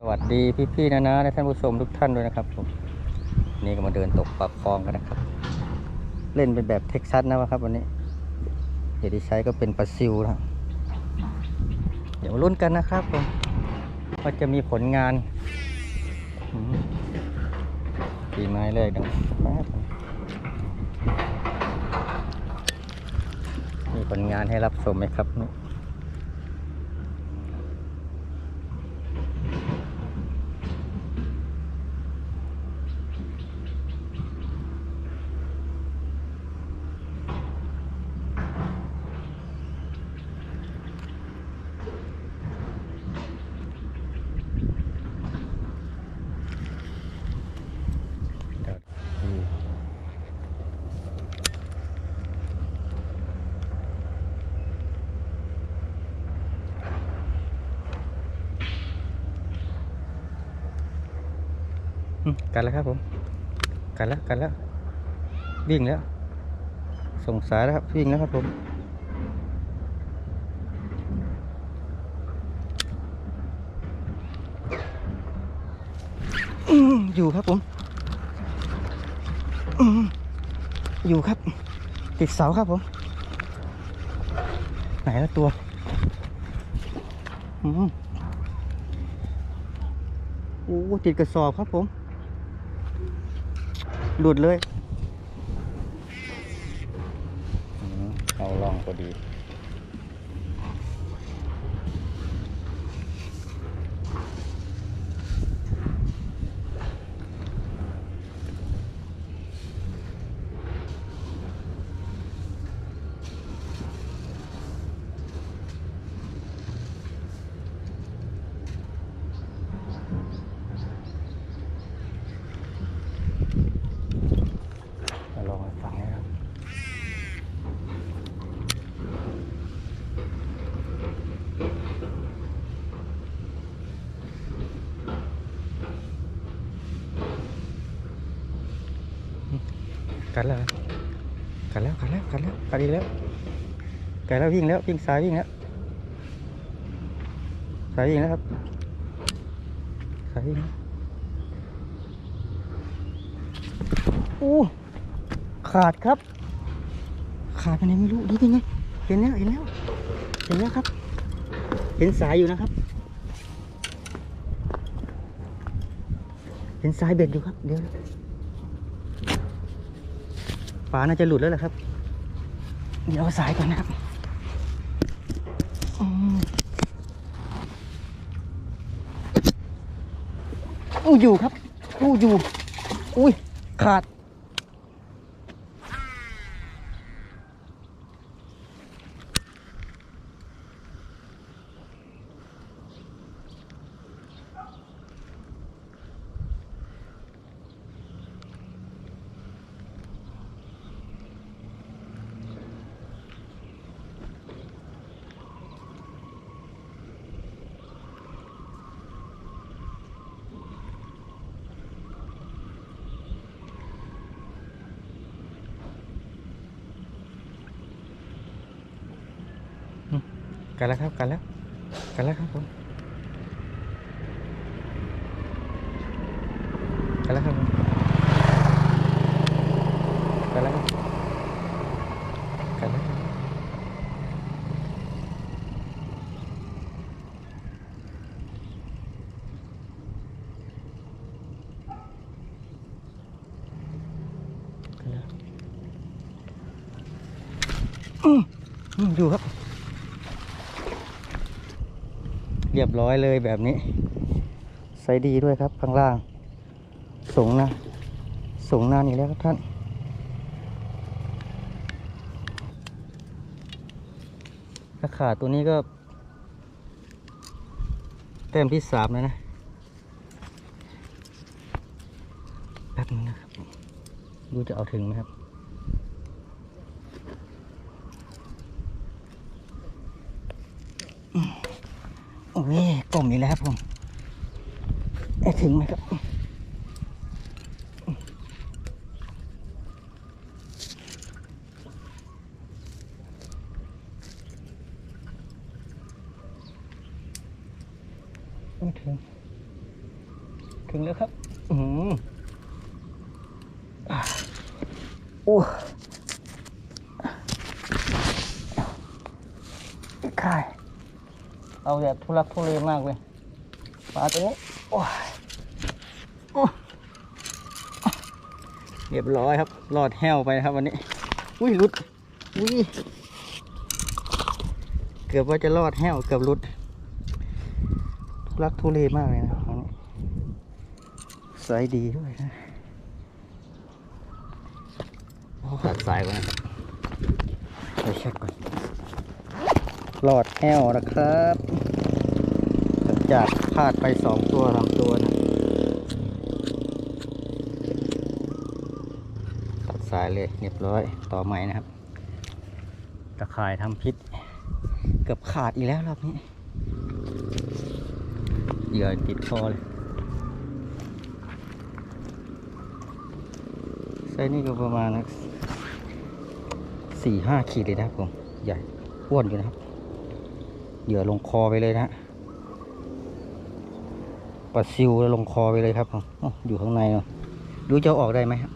สวัสดีพี่ๆนะนะและท่านผู้ชมทุกท่านด้วยนะครับผมนี่ก็มาเดินตกปลาคลองกันนะครับ เล่นเป็นแบบเท็กซัสนะครับวันนี้เดี๋ยวที่ใช้ก็เป็นปลาซิวนะเดี๋ยวมาลุ้นกันนะครับผมว่าจะมีผลงานอืมปีไม้เลยดังมีผลงานให้รับชมไหมครับ กันแล้วครับผม กันแล้วกันแล้ว วิ่งแล้ว ส่งสายแล้วครับ วิ่งแล้วครับผมอยู่ครับผมอืมอยู่ครับ ติดเสาครับผม ไหนละตัวอืมโอ้ติดกระสอบครับผม หลุดเลย เอาลองพอดี มาลองให้ฟังนะครับ กัดแล้วกัดแล้วกัดแล้วกัดแล้วกัดอีกแล้วกัดแล้ววิ่งแล้ววิ่งซ้ายวิ่งแล้วซ้ายวิ่งแล้วครับซ้ายวิ่งแล้วโอ้ขาดครับ ขาดไปไหนไม่รู้นี่เป็นไงเห็นแล้วเห็นแล้วเห็นแล้วครับ เห็นสายอยู่นะครับ เห็นสายเบ็ดอยู่ครับเดี๋ยว ปลาน่าจะหลุดแล้วแหละครับ เดี๋ยวสายก่อนนะครับอู้อยู่ครับอู้อยู่ อุ้ยขาด กันแล้วครับกันแล้วกันแล้วครับผมกันแล้วครับผมกันแล้วครับกันแล้วอืมอยู่ครับ เรียบร้อยเลยแบบนี้ใส่ดีด้วยครับข้างล่าง สูงนะสูงนานอีกแล้วครับท่าน ถ้าขาดตัวนี้ก็แต้มที่สามแล้วนะแป๊บนึงนะครับ ดูจะเอาถึงไหมครับ โอ้ยกลมอีกแล้วครับผมเอ๊ะถึงไหมครับไม่ถึง ถึงแล้วครับ อือหืออะโอ้ค่าย เอาแบบทุลักทุเลมากเลยปลาตัวนี้โอ้ยเรียบร้อยครับรอดแห้วไปครับวันนี้ อุ้ยลุด อุ้ย เกือบว่าจะรอดแห้วเกือบลุดทุลักทุเลมากเลยนะวันนี้สายดีด้วยนะโอ้ตัดสายก่อนนะครับไปเช็คก่อน รอดแห้วนะครับหลังจากพลาดไปสองตัวสามตัวนะตัดสายเลยเรียบร้อยต่อใหม่นะครับ ตะข่ายทำพิษ เกือบขาดอีกแล้วรอบนี้เหยื่อติดคอเลยไซส์นี่ก็ประมาณสี่ห้าขีดเลยนะครับผม ใหญ่อ้วนอยู่นะครับ เหยื่อลงคอไปเลยนะปลาซิวแล้วลงคอไปเลยครับผมอ้าอยู่ข้างในเนาะดูจะอาออกได้ไหมครับ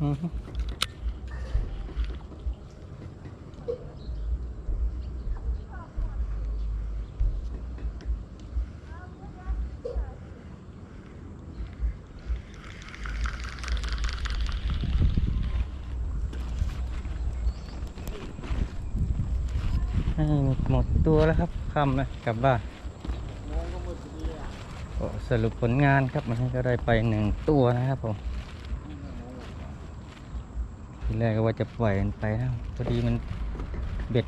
อือ ฮึให้หมดตัวแล้วครับค่ำนะกลับบ้านก็สรุปผลงานครับมันก็ได้ไปหนึ่งตัวนะครับผมทีแรกก็ว่าจะปล่อยมันไปนะพอดีมันเบ็ด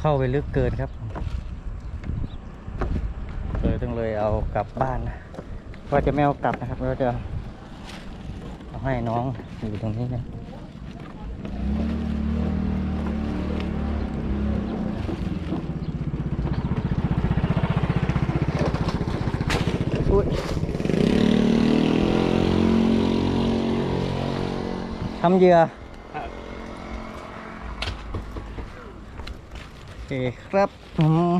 เข้าไปลึกเกินครับเลยต้องเลยเอากลับบ้านนะว่าจะไม่เอากลับนะครับเราจะเอาให้น้องอยู่ตรงนี้นะ ทำเหยื่อโอเคครับอืม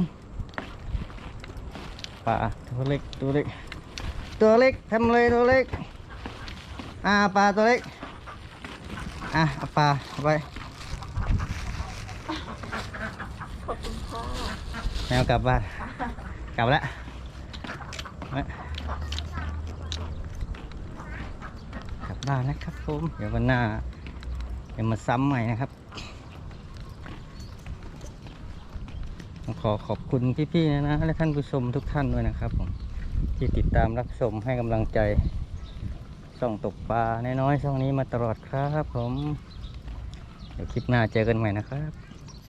ปลาตัวเล็กตัวเล็ก ตัวเล็กทำเลยตัวเล็ก อ่าปลาตัวเล็ก อะเอาปลาเอาไปแมวกลับบ้าน กลับแล้ว ไปกลับบ้านะครับผมเดี๋ยววันหน้าเดี๋ยวมาซ้ำใหม่นะครับ ขอขอบคุณพี่ๆนะนะและท่านผู้ชมทุกท่านด้วยนะครับผมที่ติดตามรับชมให้กำลังใจช่องตกปลาน้อยๆช่องนี้มาตลอดครับผม เดี๋ยวคลิปหน้าเจอกันใหม่นะครับ